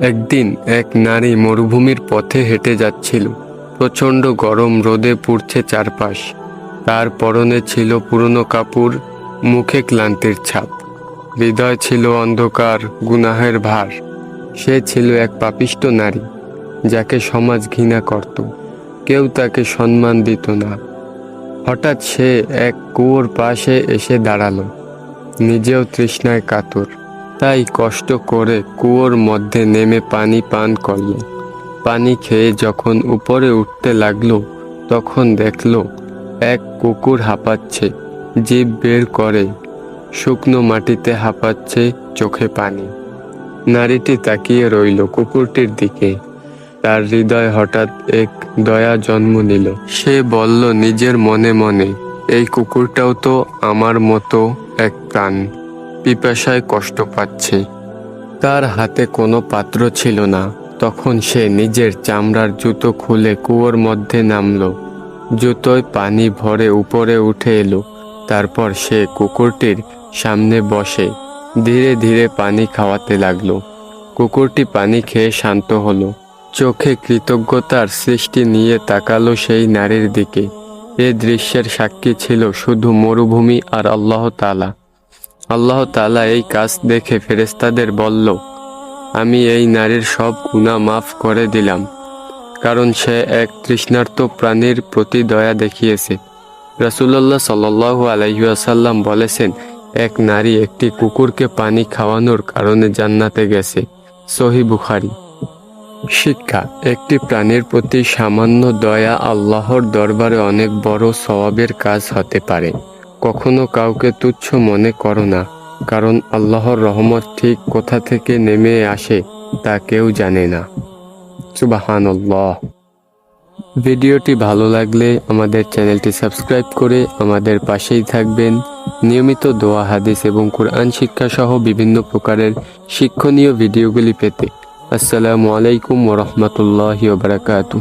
একদিন এক নারী মরুভূমির পথে হেঁটে যাচ্ছিল। প্রচণ্ড গরম রোদে পুড়ছে চারপাশ। তার পরনে ছিল পুরনো কাপড়, মুখে ক্লান্তির ছাপ। হৃদয় ছিল অন্ধকার, গুনাহের ভার। সে ছিল এক পাপিষ্ট নারী, যাকে সমাজ ঘৃণা করত। কেউ তাকে সম্মান দিত না। হঠাৎ সে এক কুয়োর পাশে এসে দাঁড়াল। নিজেও তৃষ্ণায় কাতর। তাই কষ্ট করে কুয়োর মধ্যে নেমে পানি পান করল। পানি খেয়ে যখন উপরে উঠতে লাগল, তখন দেখল, এক কুকুর হাঁপাচ্ছে, জীব বের করে। শুকনো মাটিতে হাঁপাচ্ছে চোখে পানি। নারীটি তাকিয়ে রইল কুকুরটির দিকে। তার হৃদয় হঠাৎ এক দয়া জন্ম নিল। সে বলল, নিজের মনে মনে, এই কুকুরটাও তো আমার মতো এক প্রাণ। পিপাসায় কষ্ট পাচ্ছে। তার হাতে কোনো পাত্র ছিল না। তখন সে নিজের চামড়ার জুতো খুলে কুয়োর মধ্যে নামল। জুতোয় পানি ভরে উপরে উঠে এলো। তারপর সে কুকুরটির সামনে বসে ধীরে ধীরে পানি খাওয়াতে লাগল। কুকুরটি পানি খেয়ে শান্ত হলো। চোখে কৃতজ্ঞতার সৃষ্টি নিয়ে তাকালো সেই নারীর দিকে। এ দৃশ্যের সাক্ষী ছিল শুধু মরুভূমি আর আল্লাহ তালা আল্লাহ তালা এই কাজ দেখে ফেরেস্তাদের বলল, আমি এই নারীর সব গুণা মাফ করে দিলাম, কারণ সে এক তৃষ্ণার্ত প্রাণীর প্রতি দয়া দেখিয়েছে। রাসুল্লাহ সাল্লাহ আলাইসাল্লাম বলেছেন, এক নারী একটি কুকুরকে পানি খাওয়ানোর কারণে জান্নাতে গেছে। সহি বুখারি। শিক্ষা, একটি প্রাণীর প্রতি সামান্য দয়া আল্লাহর দরবারে অনেক বড় সওয়াবের কাজ হতে পারে। কখনো কাউকে তুচ্ছ মনে করো না, কারণ আল্লাহর রহমত ঠিক কোথা থেকে নেমে আসে তা কেউ জানে না। সুবাহান ভিডিওটি ভালো লাগলে আমাদের চ্যানেলটি সাবস্ক্রাইব করে আমাদের পাশেই থাকবেন। নিয়মিত দোয়া, হাদিস এবং কোরআন শিক্ষা সহ বিভিন্ন প্রকারের শিক্ষণীয় ভিডিওগুলি পেতে। আসসালামু আলাইকুম ওরহমতুল্লাহি ওবরাকাতুহ